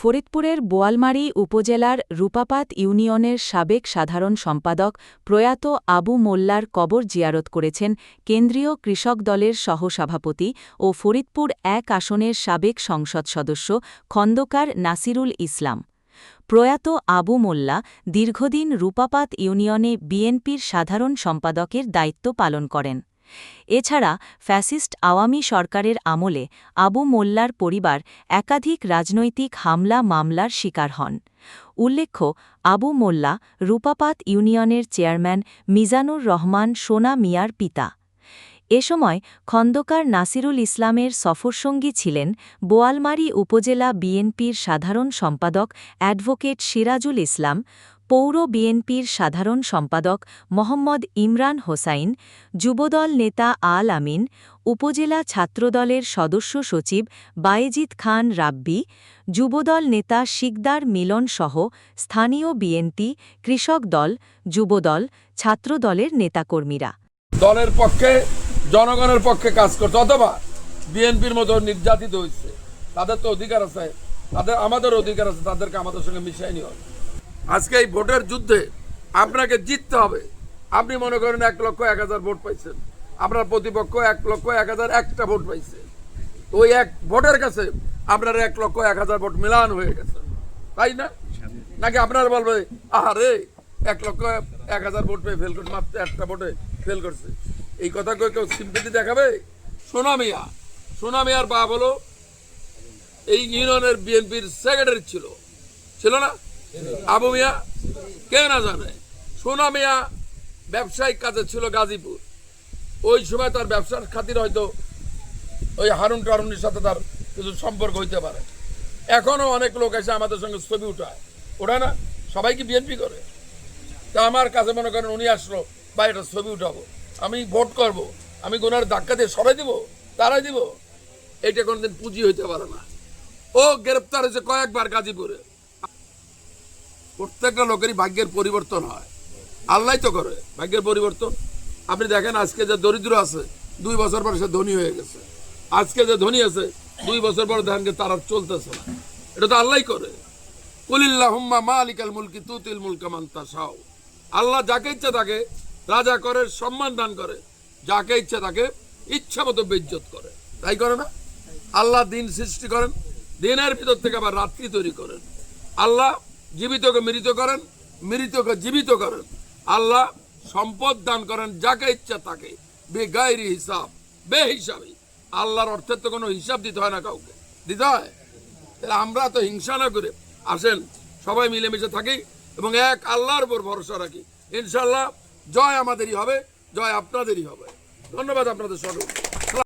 ফরিদপুরের বোয়ালমারী উপজেলার রূপাপাত ইউনিয়নের সাবেক সাধারণ সম্পাদক প্রয়াত আবু মোল্লার কবর জিয়ারত করেছেন কেন্দ্রীয় কৃষক দলের সহসভাপতি ও ফরিদপুর এক আসনের সাবেক সংসদ সদস্য খন্দকার নাসিরুল ইসলাম। প্রয়াত আবু মোল্লা দীর্ঘদিন রূপাপাত ইউনিয়নে বিএনপির সাধারণ সম্পাদকের দায়িত্ব পালন করেন। এছাড়া ফ্যাসিস্ট আওয়ামী সরকারের আমলে আবু মোল্লার পরিবার একাধিক রাজনৈতিক হামলা মামলার শিকার হন। উল্লেখ্য, আবু মোল্লা রূপাপাত ইউনিয়নের চেয়ারম্যান মিজানুর রহমান সোনা মিয়ার পিতা। এ সময় খন্দকার নাসিরুল ইসলামের সফরসঙ্গী ছিলেন বোয়ালমারী উপজেলা বিএনপির সাধারণ সম্পাদক অ্যাডভোকেট সিরাজুল ইসলাম, পৌর বিএনপির সাধারণ সম্পাদক মোহাম্মদ ইমরান হোসাইন, যুবদল নেতা আল আমিন, উপজেলা ছাত্রদলের সদস্য সচিব বায়েজিদ খান রাব্বি, যুবদল নেতা শিকদার মিলন সহ স্থানীয় বিএনপি, কৃষক দল, যুবদল, ছাত্রদলের নেতাকর্মীরা। দলের পক্ষে জনগণের পক্ষে কাজ করছে, অথবা বিএনপির মতো নির্যাতিত হয়েছে তাদের তো অধিকার আছে, তাদের, আমাদের অধিকার আছে, তাদেরকে আমাদের সঙ্গে মিশাই নিয়ে হবে আজকে এই ভোটের যুদ্ধে আপনাকে জিততে হবে। আপনি মনে করেন এক লক্ষ এক হাজার ভোট পাইছেন। আপনার প্রতিপক্ষ এক লক্ষ এক হাজার একটা ভোট পাইছে। ওই এক ভোটের কাছে আপনার এক লক্ষ এক হাজার ভোট মিলান হয়ে গেছে। তাই না? নাকি আপনার বলবে, আহারে, এক লক্ষ এক হাজার ভোট পেয়ে ফেল করছে, মাত্র একটা ভোটে ফেল করছে? এই কথা কেউ কেউ সিম্পেতি দেখাবে? সোনা মিয়া, সোনা মিয়ার বাপ হলো এই ইউনিয়নের বিএনপির সেক্রেটারি ছিল। ছিল না? আবু মিয়া? কে না জানে? সোনা মিয়া ব্যবসায়িক কাজে ছিল গাজীপুর। ওই সময় তার ব্যবসার খাতির হয়তো ওই হারুন টারুনের সাথে তার কিছু সম্পর্ক হইতে পারে। এখনও অনেক লোক এসে আমাদের সঙ্গে ছবি উঠায়। ওঠায় না? সবাই কি বিএনপি করে? তা আমার কাছে মনে করেন উনি আসলো বা এটা ছবি উঠাবো। আমি ভোট করব। আমি গোনার ধাক্কা দিয়ে সবাই দিব, তারাই দিব। এটা কোনোদিন পুঁজি হইতে পারে না। ও, গ্রেপ্তার হয়েছে কয়েকবার গাজীপুরে। প্রত্যেকটা লোকেরই ভাগ্যের পরিবর্তন হয়। আল্লাহ তো করে ভাগ্যের পরিবর্তন। আপনি দেখেন, আজকে যে দরিদ্র আছে, দুই বছর পর সে ধনী হয়ে গেছে। আজকে যে ধনী আছে, দুই বছর পর দেখেন তার চলতেছে না। এটা তো আল্লাহ করে। কুলিল্লাহুম্মা মালিকাল মুলকি তুতিল মুলকা মান তাশাও আল্লাহ যাকে ইচ্ছা তাকে রাজা করে, সম্মান দান করে। যাকে ইচ্ছা তাকে ইচ্ছা মতো বেজ্জত করে। তাই করে না? আল্লাহ দিন সৃষ্টি করেন, দিনের ভিতর থেকে আবার রাত্রি তৈরি করেন। আল্লাহ জীবিতকে মৃত করেন, মৃতকে জীবিত করেন। আল্লাহ সম্পদ দান করেন, যাকে ইচ্ছা তাকে। বেগাইরি হিসাব বে হিসাবে আল্লাহর অর্থের তো কোনো হিসাব দিতে হয় না কাউকে। দিতে হয়? তাহলে আমরা তো হিংসা না করে, আসেন, সবাই মিলেমিশে থাকি এবং এক আল্লাহর উপর ভরসা রাখি। ইনশাল্লাহ জয় আমাদেরই হবে জয় আপনাদেরই হবে। ধন্যবাদ আপনাদের সকলকে।